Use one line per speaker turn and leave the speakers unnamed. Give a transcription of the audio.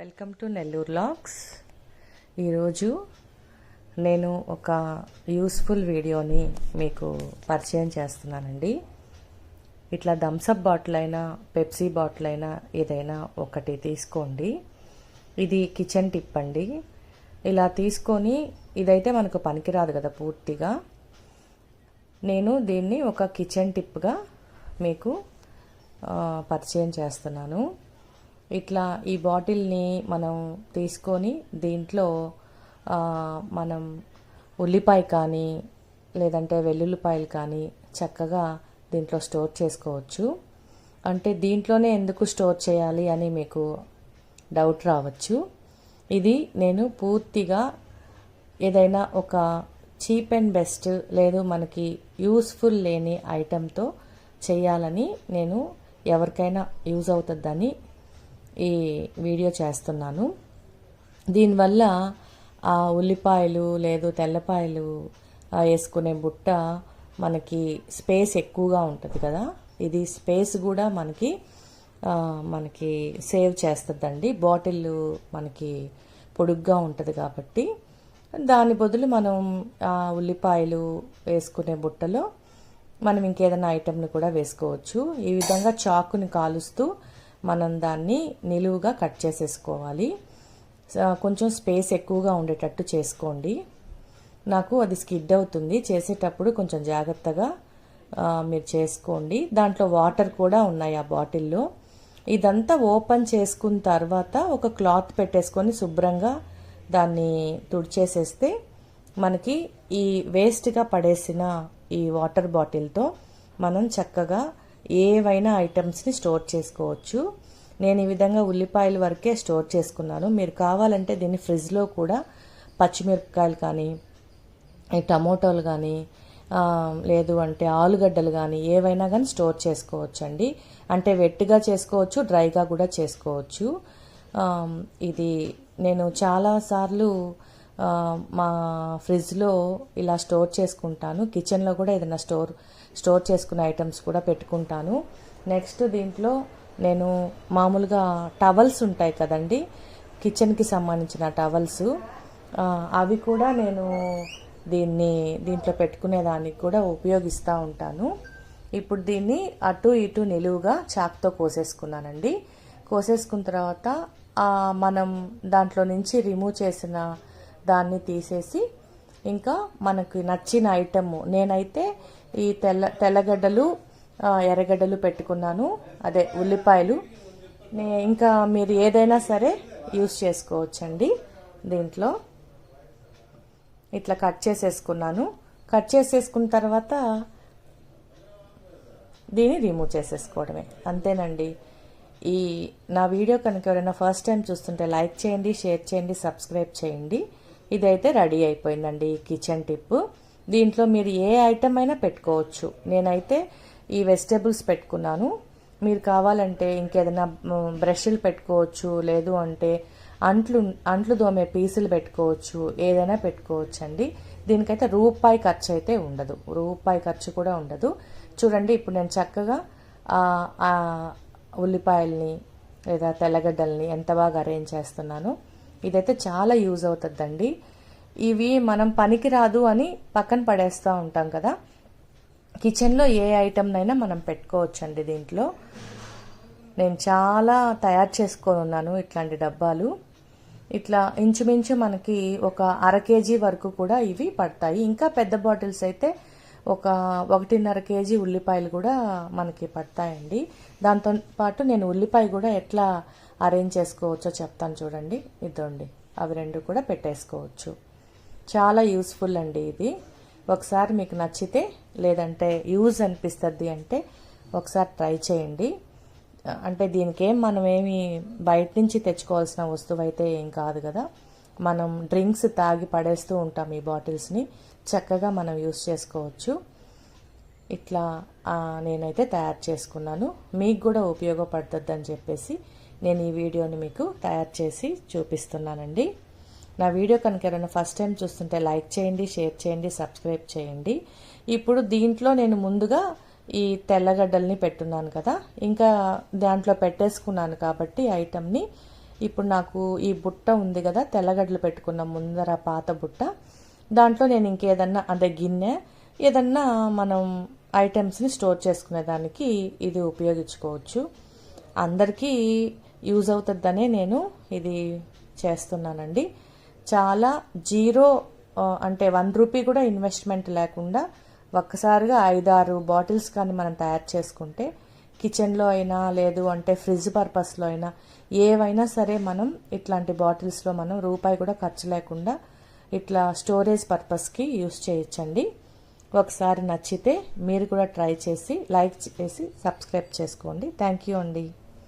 Welcome to Nellore lakhs ఈరోజు నేను ఒక యూస్ఫుల్ వీడియోని మీకు పరిచయం చేస్తున్నానండి. ఇట్లా థమ్సప్ బాటిల్ అయినా పెప్సీ బాటిల్ అయినా ఏదైనా ఒకటి తీసుకోండి. ఇది కిచెన్ టిప్ అండి. ఇలా తీసుకొని ఇదైతే మనకు పనికిరాదు కదా పూర్తిగా. నేను దీన్ని ఒక కిచెన్ టిప్గా మీకు పరిచయం చేస్తున్నాను. ఇట్లా ఈ బాటిల్ని మనం తీసుకొని దీంట్లో మనం ఉల్లిపాయ కానీ లేదంటే వెల్లుల్లిపాయలు కానీ చక్కగా దీంట్లో స్టోర్ చేసుకోవచ్చు. అంటే దీంట్లోనే ఎందుకు స్టోర్ చేయాలి అని మీకు డౌట్ రావచ్చు. ఇది నేను పూర్తిగా ఏదైనా ఒక చీప్ అండ్ బెస్ట్ లేదు మనకి యూస్ఫుల్ లేని ఐటెంతో చేయాలని నేను ఎవరికైనా యూజ్ అవుతుందని ఈ వీడియో చేస్తున్నాను. దీనివల్ల ఆ ఉల్లిపాయలు లేదు తెల్లపాయలు వేసుకునే బుట్ట మనకి స్పేస్ ఎక్కువగా ఉంటుంది కదా. ఇది స్పేస్ కూడా మనకి మనకి సేవ్ చేస్తుందండి. బాటిల్ మనకి పొడుగ్గా ఉంటుంది కాబట్టి. దాని బదులు మనం ఆ ఉల్లిపాయలు వేసుకునే బుట్టలో మనం ఇంకేదైనా ఐటెంని కూడా వేసుకోవచ్చు. ఈ విధంగా చాకుని కాలుస్తూ మనం దాన్ని నిలువుగా కట్ చేసేసుకోవాలి. కొంచెం స్పేస్ ఎక్కువగా ఉండేటట్టు చేసుకోండి. నాకు అది స్కిడ్ అవుతుంది. చేసేటప్పుడు కొంచెం జాగ్రత్తగా మీరు చేసుకోండి. దాంట్లో వాటర్ కూడా ఉన్నాయి ఆ బాటిల్లో. ఇదంతా ఓపెన్ చేసుకున్న తర్వాత ఒక క్లాత్ పెట్టేసుకొని శుభ్రంగా దాన్ని తుడిచేసేస్తే మనకి ఈ వేస్ట్గా పడేసిన ఈ వాటర్ బాటిల్తో మనం చక్కగా ఏవైనా ఐటమ్స్ని స్టోర్ చేసుకోవచ్చు. నేను ఈ విధంగా ఉల్లిపాయల వరకే స్టోర్ చేసుకున్నాను. మీరు కావాలంటే దీన్ని ఫ్రిడ్జ్లో కూడా పచ్చిమిరపకాయలు కానీ టమోటాలు కానీ లేదు అంటే ఆలుగడ్డలు కానీ ఏవైనా కానీ స్టోర్ చేసుకోవచ్చండి. అంటే వెట్టిగా చేసుకోవచ్చు డ్రైగా కూడా చేసుకోవచ్చు. ఇది నేను చాలాసార్లు మా ఫ్రిడ్జ్లో ఇలా స్టోర్ చేసుకుంటాను. కిచెన్లో కూడా ఏదైనా స్టోర్ స్టోర్ చేసుకునే ఐటమ్స్ కూడా పెట్టుకుంటాను. నెక్స్ట్ దీంట్లో నేను మామూలుగా టవల్స్ ఉంటాయి కదండి కిచెన్కి సంబంధించిన టవల్స్. అవి కూడా నేను దీన్ని దీంట్లో పెట్టుకునే దానికి కూడా ఉపయోగిస్తూ ఉంటాను. ఇప్పుడు దీన్ని అటు ఇటు నిలువుగా చాక్తో కోసేసుకున్నానండి. కోసేసుకున్న తర్వాత మనం దాంట్లో నుంచి రిమూవ్ చేసిన దాన్ని తీసేసి ఇంకా మనకు నచ్చిన ఐటమ్ నేనైతే ఈ తెల్ల తెల్లగడ్డలు ఎర్రగడ్డలు పెట్టుకున్నాను. అదే ఉల్లిపాయలు. నే- ఇంకా మీరు ఏదైనా సరే యూస్ చేసుకోవచ్చండి దీంట్లో. ఇట్లా కట్ చేసేసుకున్నాను. కట్ చేసేసుకున్న తర్వాత దీన్ని రిమూవ్ చేసేసుకోవడమే. అంతేనండి. ఈ నా వీడియో కనుక ఎవరైనా ఫస్ట్ టైం చూస్తుంటే లైక్ చేయండి షేర్ చేయండి సబ్స్క్రైబ్ చేయండి. ఇదైతే రెడీ అయిపోయిందండి ఈ కిచెన్ టిప్ దీంట్లో మీరు ఏ ఐటమ్ అయినా పెట్టుకోవచ్చు. నేనైతే ఈ వెజిటేబుల్స్ పెట్టుకున్నాను. మీరు కావాలంటే ఇంకేదైనా బ్రష్లు పెట్టుకోవచ్చు లేదు అంటే అంట్లు అంట్లు దోమే పీసులు పెట్టుకోవచ్చు ఏదైనా పెట్టుకోవచ్చు అండి దీనికైతే రూపాయి ఖర్చు అయితే ఉండదు. రూపాయి ఖర్చు కూడా ఉండదు. చూడండి ఇప్పుడు నేను చక్కగా ఉల్లిపాయల్ని లేదా తెల్లగడ్డల్ని ఎంత బాగా అరేంజ్ చేస్తున్నాను. ఇదైతే చాలా యూజ్ అవుతుందండి. ఇవి మనం పనికి రాదు అని పక్కన పడేస్తూ ఉంటాం కదా. కిచెన్లో ఏ ఐటెంనైనా మనం పెట్టుకోవచ్చండి దీంట్లో. నేను చాలా తయారు చేసుకొని ఉన్నాను ఇట్లాంటి డబ్బాలు. ఇట్లా ఇంచుమించు మనకి ఒక అర కేజీ వరకు కూడా ఇవి పడతాయి. ఇంకా పెద్ద బాటిల్స్ అయితే ఒక ఒకటిన్నర కేజీ ఉల్లిపాయలు కూడా మనకి పడతాయండి. దాంతో పాటు నేను ఉల్లిపాయ కూడా ఎట్లా అరేంజ్ చేసుకోవచ్చో చెప్తాను చూడండి. ఇదండి అవి రెండు కూడా పెట్టేసుకోవచ్చు. చాలా యూస్ఫుల్ అండి ఇది. ఒకసారి మీకు నచ్చితే లేదంటే యూజ్ అనిపిస్తుంది అంటే ఒకసారి ట్రై చేయండి. అంటే దీనికి ఏం మనం ఏమి బయట నుంచి తెచ్చుకోవాల్సిన వస్తువు అయితే ఏం కాదు కదా. మనం డ్రింక్స్ తాగి పడేస్తూ ఉంటాం ఈ బాటిల్స్ని. చక్కగా మనం యూస్ చేసుకోవచ్చు. ఇట్లా నేనైతే తయారు చేసుకున్నాను. మీకు కూడా ఉపయోగపడుతుంది అని చెప్పేసి నేను ఈ వీడియోని మీకు తయారు చేసి చూపిస్తున్నానండి. నా వీడియో కనుక ఎవరైనా ఫస్ట్ టైం చూస్తుంటే లైక్ చేయండి షేర్ చేయండి సబ్స్క్రైబ్ చేయండి. ఇప్పుడు దీంట్లో నేను ముందుగా ఈ తెల్లగడ్డల్ని పెట్టున్నాను కదా. ఇంకా దాంట్లో పెట్టేసుకున్నాను కాబట్టి ఐటమ్ని ఇప్పుడు నాకు ఈ బుట్ట ఉంది కదా తెల్లగడ్డలు పెట్టుకున్న ముందర పాత బుట్ట. దాంట్లో నేను ఇంకేదన్నా అదే గిన్నె ఏదన్నా మనం ఐటమ్స్ని స్టోర్ చేసుకునేదానికి ఇది ఉపయోగించుకోవచ్చు. అందరికీ యూజ్ అవుతుందనే నేను ఇది చేస్తున్నానండి. చాలా జీరో అంటే వన్ రూపీ కూడా ఇన్వెస్ట్మెంట్ లేకుండా ఒక్కసారిగా ఐదారు బాటిల్స్ కానీ మనం తయారు చేసుకుంటే కిచెన్లో అయినా లేదు అంటే ఫ్రిడ్జ్ పర్పస్లో అయినా ఏవైనా సరే మనం ఇట్లాంటి బాటిల్స్లో మనం రూపాయి కూడా ఖర్చు లేకుండా ఇట్లా స్టోరేజ్ పర్పస్కి యూస్ చేయొచ్చండి. ఒకసారి నచ్చితే మీరు కూడా ట్రై చేసి లైక్ చేసి సబ్స్క్రైబ్ చేసుకోండి. థ్యాంక్ యూ అండి.